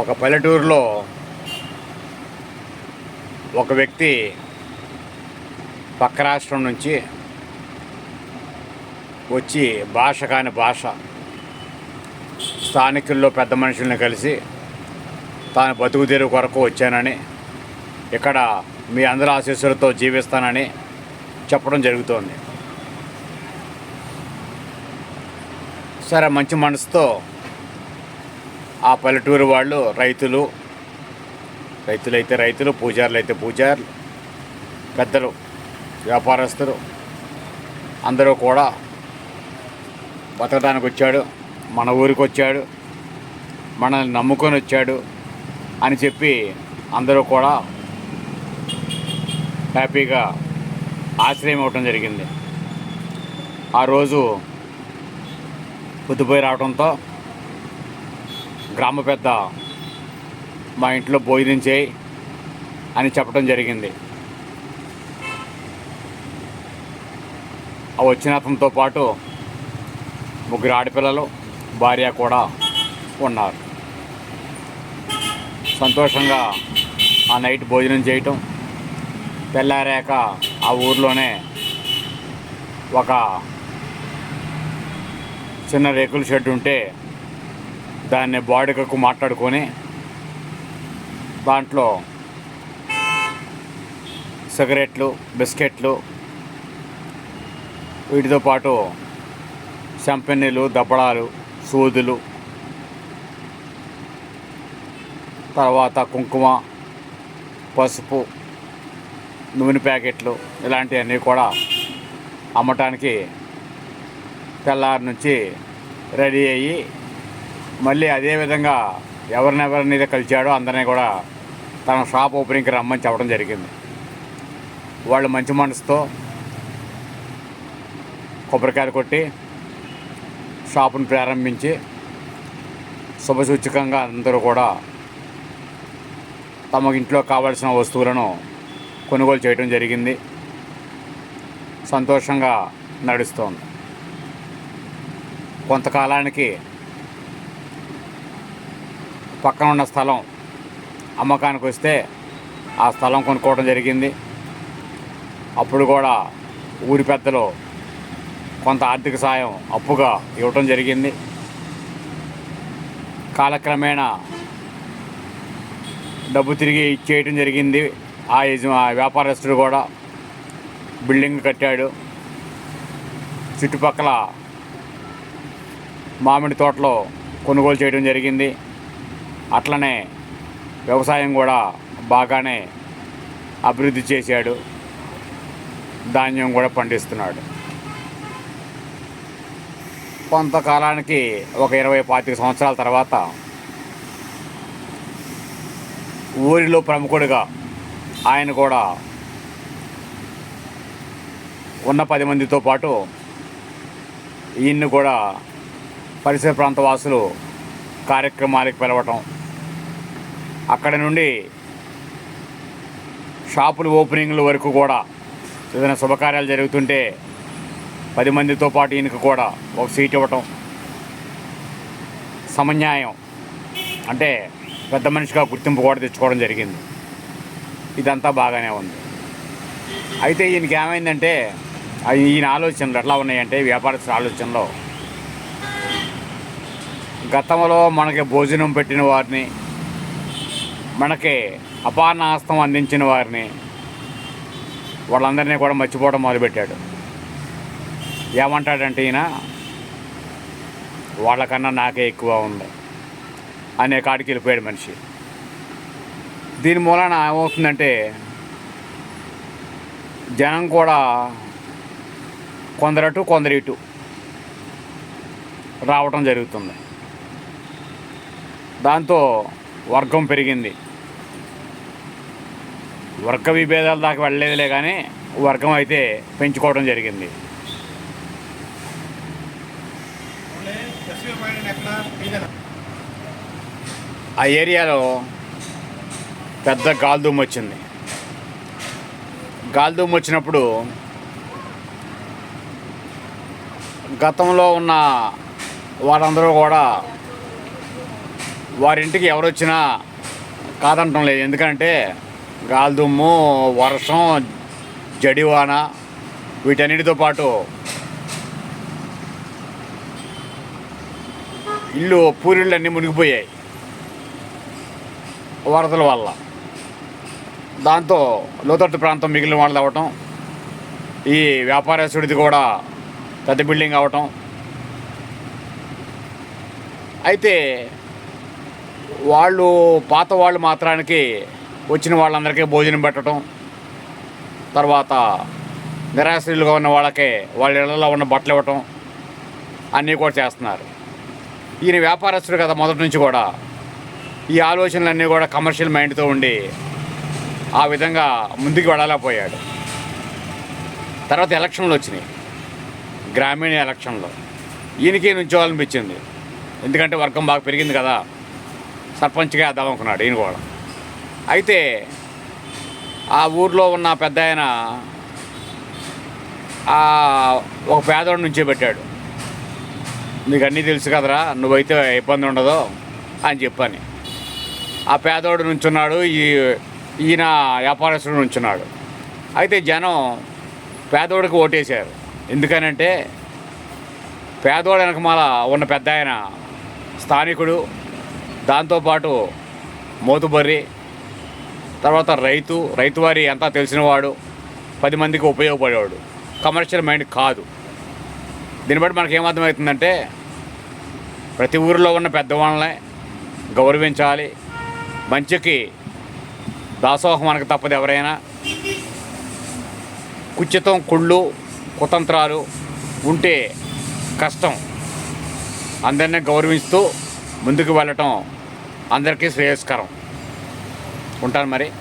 ఒక పల్లెటూరులో ఒక వ్యక్తి పక్క రాష్ట్రం నుంచి వచ్చి భాష కాని భాష స్థానికుల్లో పెద్ద మనుషుల్ని కలిసి తాను బతుకు తెరువు కొరకు వచ్చానని ఇక్కడ మీ అందరి ఆశీస్సులతో జీవిస్తానని చెప్పడం జరుగుతోంది. సరే మంచి మనసుతో ఆ పల్లెటూరు వాళ్ళు రైతులు రైతులైతే రైతులు పూజారులు అయితే పూజారులు పెద్దలు వ్యాపారస్తులు అందరూ కూడా బతకడానికి వచ్చాడు మన ఊరికి వచ్చాడు మనల్ని నమ్ముకొని వచ్చాడు అని చెప్పి అందరూ కూడా హ్యాపీగా ఆశ్రయం ఇవ్వటం జరిగింది. ఆ రోజు పొద్దుపోయి రావడంతో గ్రామ పెద్ద మా ఇంట్లో భోజనం చేయి అని చెప్పడం జరిగింది. ఆ వచ్చిన అతనితో పాటు ముగ్గురు ఆడపిల్లలు భార్య కూడా ఉన్నారు. సంతోషంగా ఆ నైట్ భోజనం చేయటం తెల్లారాక ఆ ఊర్లోనే ఒక చిన్న రేకుల షెడ్ ఉంటే దాన్ని బాడుగకు మాట్లాడుకొని దాంట్లో సిగరెట్లు బిస్కెట్లు వీటితో పాటు చంపెన్నీలు దబ్బడాలు సూదులు తర్వాత కుంకుమ పసుపు నూనె ప్యాకెట్లు ఇలాంటివన్నీ కూడా అమ్మటానికి తెల్లారి నుంచి రెడీ అయ్యి మళ్ళీ అదే విధంగా ఎవరినెవరినైతే కలిచాడో అందరినీ కూడా తన షాప్ ఓపెనింగ్కి రమ్మని చెప్పడం జరిగింది. వాళ్ళు మంచి మనసుతో కొబ్బరికాయలు కొట్టి షాపును ప్రారంభించి శుభసూచకంగా అందరూ కూడా తమ ఇంట్లో కావాల్సిన వస్తువులను కొనుగోలు చేయడం జరిగింది. సంతోషంగా నడుస్తోంది. కొంతకాలానికి పక్కన ఉన్న స్థలం అమ్మకానికి వస్తే ఆ స్థలం కొనుక్కోవడం జరిగింది. అప్పుడు కూడా ఊరి పెద్దలు కొంత ఆర్థిక సాయం అప్పుగా ఇవ్వటం జరిగింది. కాలక్రమేణా డబ్బు తిరిగి ఇచ్చేయటం జరిగింది. ఆ యజమా ఆ వ్యాపారస్తుడు కూడా బిల్డింగ్ కట్టాడు. చుట్టుపక్కల మామిడి తోటలో కొనుగోలు చేయడం జరిగింది. అట్లనే వ్యవసాయం కూడా బాగానే అభివృద్ధి చేశాడు. ధాన్యం కూడా పండిస్తున్నాడు. కొంతకాలానికి ఒక ఇరవై పాతిక సంవత్సరాల తర్వాత ఊరిలో ప్రముఖుడిగా ఆయన కూడా ఉన్న పది మందితో పాటు ఈయన్ని కూడా పరిసర ప్రాంత వాసులు కార్యక్రమాలకు పిలవటం అక్కడ నుండి షాపులు ఓపెనింగ్ల వరకు కూడా ఏదైనా శుభకార్యాలు జరుగుతుంటే పది మందితో పాటు ఈయనకు కూడా ఒక సీట్ ఇవ్వటం సమన్యాయం. అంటే పెద్ద మనిషిగా గుర్తింపు కూడా తెచ్చుకోవడం జరిగింది. ఇదంతా బాగానే ఉంది. అయితే ఈయనకి ఏమైందంటే ఈయన ఆలోచనలు ఎట్లా ఉన్నాయంటే వ్యాపారస్తుల ఆలోచనలో గతంలో మనకి భోజనం పెట్టిన వారిని మనకి అపారనాస్తం అందించిన వారిని వాళ్ళందరినీ కూడా మర్చిపోవడం మొదలుపెట్టాడు. ఏమంటాడంటే ఈయన వాళ్ళకన్నా నాకే ఎక్కువ ఉంది. అనే కాడికి వెళ్ళిపోయాడు మనిషి. దీని మూలన ఏమవుతుందంటే జనం కూడా కొందరటు కొందరు ఇటు రావటం జరుగుతుంది. దాంతో వర్గం పెరిగింది. వర్గ విభేదాల దాకా వెళ్ళలేదులే కానీ వర్గం అయితే పెంచుకోవడం జరిగింది. ఆ ఏరియాలో పెద్ద గాల్దుమ్ వచ్చింది. గాల్దుమ్ వచ్చినప్పుడు గతంలో ఉన్న వారందరూ కూడా వారింటికి ఎవరు వచ్చినా కాదంటం లేదు ఎందుకంటే గాలిదుమ్ము వర్షం జడివాన వీటన్నిటితో పాటు ఇల్లు పూరిళ్ళు అన్నీ మునిగిపోయాయి వరదల వల్ల. దాంతో లోతట్టు ప్రాంతం మిగిలిన వాళ్ళు అవ్వటం ఈ వ్యాపారస్తుడిది కూడా పెద్ద బిల్డింగ్ అవ్వటం అయితే వాళ్ళు పాత వాళ్ళు మాత్రానికి వచ్చిన వాళ్ళందరికీ భోజనం పెట్టడం తర్వాత నిరాశ్రయులుగా ఉన్న వాళ్ళకే వాళ్ళ ఇళ్ళలో ఉన్న బట్టలు ఇవ్వటం అన్నీ కూడా చేస్తున్నారు. ఈయన వ్యాపారస్తుడు కదా మొదటి నుంచి కూడా. ఈ ఆలోచనలన్నీ కూడా కమర్షియల్ మైండ్తో ఉండి ఆ విధంగా ముందుకు వెళ్ళలేకపోయాడు. తర్వాత ఎలక్షన్లు వచ్చినాయి. గ్రామీణ ఎలక్షన్లో. ఈయనకి నుంచోవాలనిపించింది. ఎందుకంటే వర్గం బాగా పెరిగింది కదా. సర్పంచ్గా వేద్దాం అనుకున్నాడు ఈయన కూడా. అయితే ఆ ఊర్లో ఉన్న పెద్ద ఆయన ఆ ఒక పేదోడి నుంచే పెట్టాడు. నీకు అన్నీ తెలుసు కదరా నువ్వైతే ఇబ్బంది ఉండదు అని చెప్పని. ఆ పేదోడు నుంచున్నాడు ఈ ఈయన వ్యాపారస్తుడు నుంచున్నాడు. అయితే జనం పేదోడికి ఓటేశారు. ఎందుకనంటే పేదోడు వెనకమాల ఉన్న పెద్ద ఆయన స్థానికుడు దాంతోపాటు మోతుబర్రి తర్వాత రైతు రైతు వారి అంతా తెలిసినవాడు పది మందికి ఉపయోగపడేవాడు. కమర్షియల్ మైండ్ కాదు. దీన్ని బట్టి మనకి ఏమర్థమవుతుందంటే ప్రతి ఊరిలో ఉన్న పెద్దవాళ్ళని గౌరవించాలి. మంచికి దాసోహం మనకు తప్పదు ఎవరైనా. కుచితం కుళ్ళు కుతంత్రాలు ఉంటే కష్టం. అందరినీ గౌరవిస్తూ ముందుకు వెళ్ళటం అందరికీ శ్రేయస్కరం. ఉంటాను మరి.